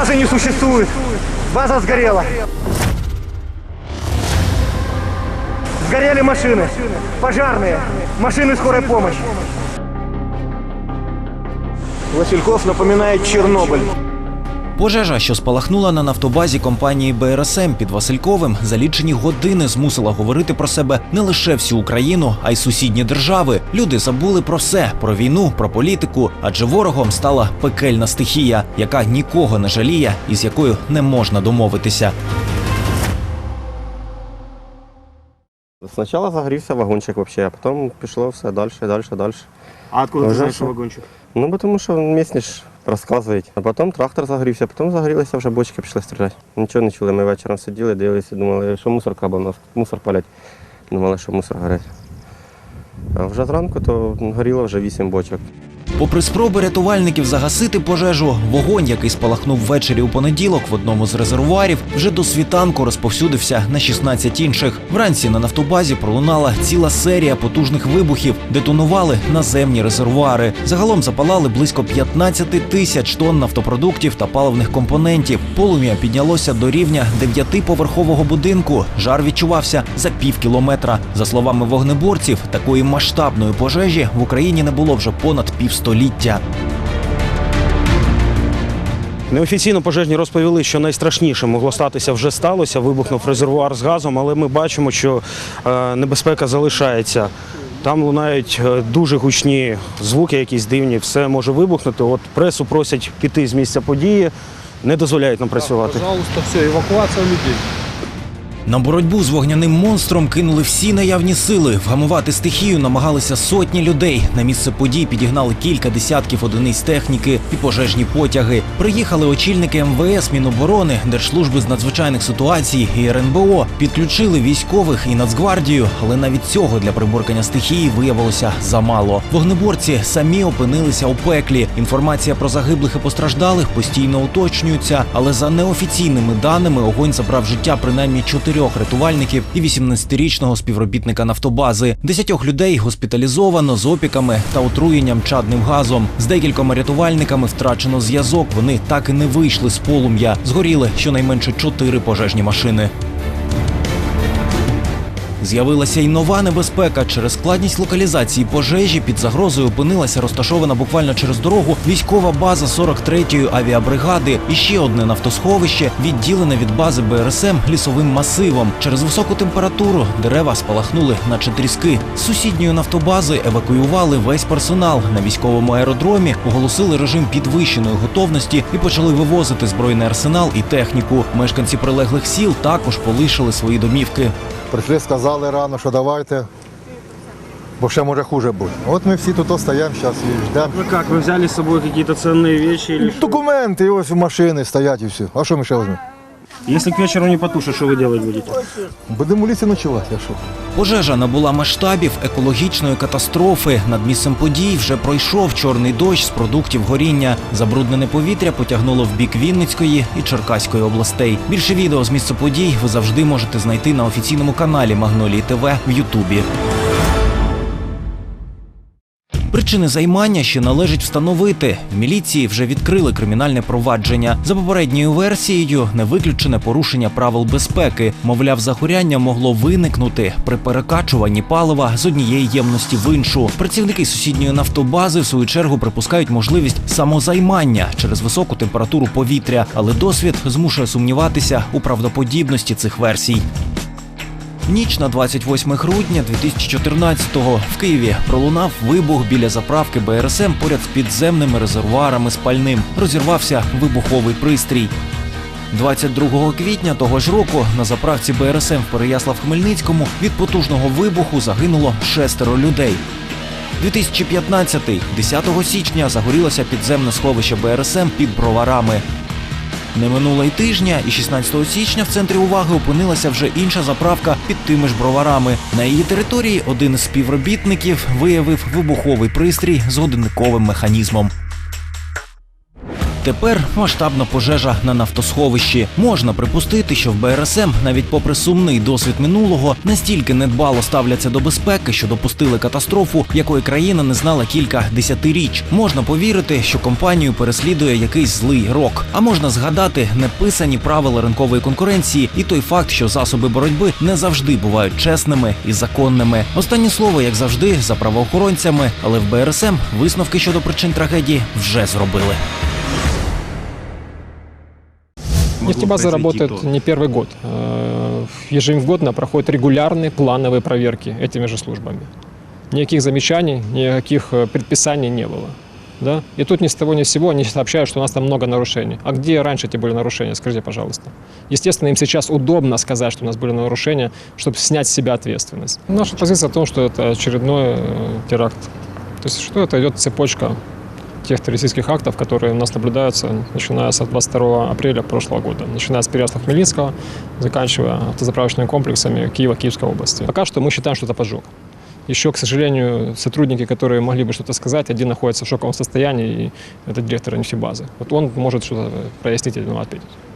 Базы не существует. База сгорела. Сгорели машины. Пожарные. Машины скорой помощи. Васильков напоминает Чернобыль. Пожежа, що спалахнула на нафтобазі компанії БРСМ під Васильковим, за лічені години змусила говорити про себе не лише всю Україну, а й сусідні держави. Люди забули про все: про війну, про політику, адже ворогом стала пекельна стихія, яка нікого не жаліє і з якою не можна домовитися. Сначала загорівся вагончик вообще, а потім пішло все далі, далі, далі. А откуда знаешь, знаешь вагончик? Ну, бо тому що місні ж розказують. А потім трактор загорівся, потім загорілися вже бочки, пішли стріляти. Нічого не чули. Ми вечором сиділи, дивилися, думали, що мусорка, бо в нас мусор палять. Думали, що мусор горить. А вже зранку то горіло вже вісім бочок. Попри спроби рятувальників загасити пожежу, вогонь, який спалахнув ввечері у понеділок в одному з резервуарів, вже до світанку розповсюдився на 16 інших. Вранці на нафтобазі пролунала ціла серія потужних вибухів, детонували наземні резервуари. Загалом запалали близько 15 тисяч тонн нафтопродуктів та паливних компонентів. Полум'я піднялося до рівня дев'ятиповерхового будинку. Жар відчувався за пів кілометра. За словами вогнеборців, такої масштабної пожежі в Україні не було вже понад півстоліття. Неофіційно пожежні розповіли, що найстрашніше могло статися вже сталося. Вибухнув резервуар з газом, але ми бачимо, що е, небезпека залишається. Там лунають е, дуже гучні звуки, якісь дивні, все може вибухнути. От пресу просять піти з місця події, не дозволяють нам працювати. Пожалуйста, все, евакуація людей. На боротьбу з вогняним монстром кинули всі наявні сили. Вгамувати стихію намагалися сотні людей. На місце подій підігнали кілька десятків одиниць техніки і пожежні потяги. Приїхали очільники МВС, Міноборони, Держслужби з надзвичайних ситуацій і РНБО. Підключили військових і Нацгвардію, але навіть цього для приборкання стихії виявилося замало. Вогнеборці самі опинилися у пеклі. Інформація про загиблих і постраждалих постійно уточнюється, але за неофіційними даними огонь забрав життя принаймні чотирьох рятувальників і 18-річного співробітника нафтобази. Десятьох людей госпіталізовано з опіками та отруєнням чадним газом. З декількома рятувальниками втрачено зв'язок. Вони так і не вийшли з полум'я. Згоріли щонайменше чотири пожежні машини. З'явилася й нова небезпека. Через складність локалізації пожежі під загрозою опинилася розташована буквально через дорогу військова база 43-ї авіабригади і ще одне нафтосховище, відділене від бази БРСМ лісовим масивом. Через високу температуру дерева спалахнули, наче тріски. З сусідньої нафтобази евакуювали весь персонал. На військовому аеродромі оголосили режим підвищеної готовності і почали вивозити збройний арсенал і техніку. Мешканці прилеглих сіл також полишили свої домівки. Прийшли, сказали рано, що давайте, бо ще може хуже бути. От ми всі тут стоїмо зараз і ждемо. Ну як, ви взяли з собою якісь цінні речі? Документи ось в машини стоять і все. А що ми ще візьмемо? Якщо к вечору не потушить, що ви робити будете? Будемо в лісі ночувати, а що? Пожежа набула масштабів екологічної катастрофи. Над місцем подій вже пройшов чорний дощ з продуктів горіння. Забруднене повітря потягнуло в бік Вінницької і Черкаської областей. Більше відео з місця подій ви завжди можете знайти на офіційному каналі Магнолії ТВ в Ютубі. Причини займання ще належить встановити. Міліції вже відкрили кримінальне провадження. За попередньою версією, не виключене порушення правил безпеки. Мовляв, загоряння могло виникнути при перекачуванні палива з однієї ємності в іншу. Працівники сусідньої нафтобази в свою чергу припускають можливість самозаймання через високу температуру повітря, але досвід змушує сумніватися у правдоподібності цих версій. Ніч на 28 грудня 2014-го в Києві пролунав вибух біля заправки БРСМ поряд з підземними резервуарами з пальним. Розірвався вибуховий пристрій. 22 квітня того ж року на заправці БРСМ в Переяслав-Хмельницькому від потужного вибуху загинуло шестеро людей. 2015 10 січня загорілося підземне сховище БРСМ під броварами. Не минуло й тижня, і 16 січня в центрі уваги опинилася вже інша заправка під тими ж броварами. На її території один з співробітників виявив вибуховий пристрій з годинниковим механізмом. Тепер масштабна пожежа на нафтосховищі. Можна припустити, що в БРСМ, навіть попри сумний досвід минулого, настільки недбало ставляться до безпеки, що допустили катастрофу, якої країна не знала кілька десятиріч. Можна повірити, що компанію переслідує якийсь злий рок. А можна згадати неписані правила ринкової конкуренції і той факт, що засоби боротьби не завжди бувають чесними і законними. Останнє слово, як завжди, за правоохоронцями, але в БРСМ висновки щодо причин трагедії вже зробили. Нефтебаза работает не первый год. Э, Ежегодно проходят регулярные плановые проверки этими же службами. Никаких замечаний, никаких э, предписаний не было. Да? И тут ни с того ни с сего они сообщают, что у нас там много нарушений. А где раньше эти были нарушения? Скажите, пожалуйста. Естественно, им сейчас удобно сказать, что у нас были нарушения, чтобы снять с себя ответственность. Наша позиция в том, что это очередной э, теракт. То есть что это идет цепочка тех террористических актов, которые у нас наблюдаются, начиная с 22 апреля прошлого года, начиная с Переяслава Хмельницкого, заканчивая автозаправочными комплексами Киева, Киевской области. Пока что мы считаем, что это поджог. Еще, к сожалению, сотрудники, которые могли бы что-то сказать, один находится в шоковом состоянии, и это директор нефтебазы. Вот он может что-то прояснить или ответить.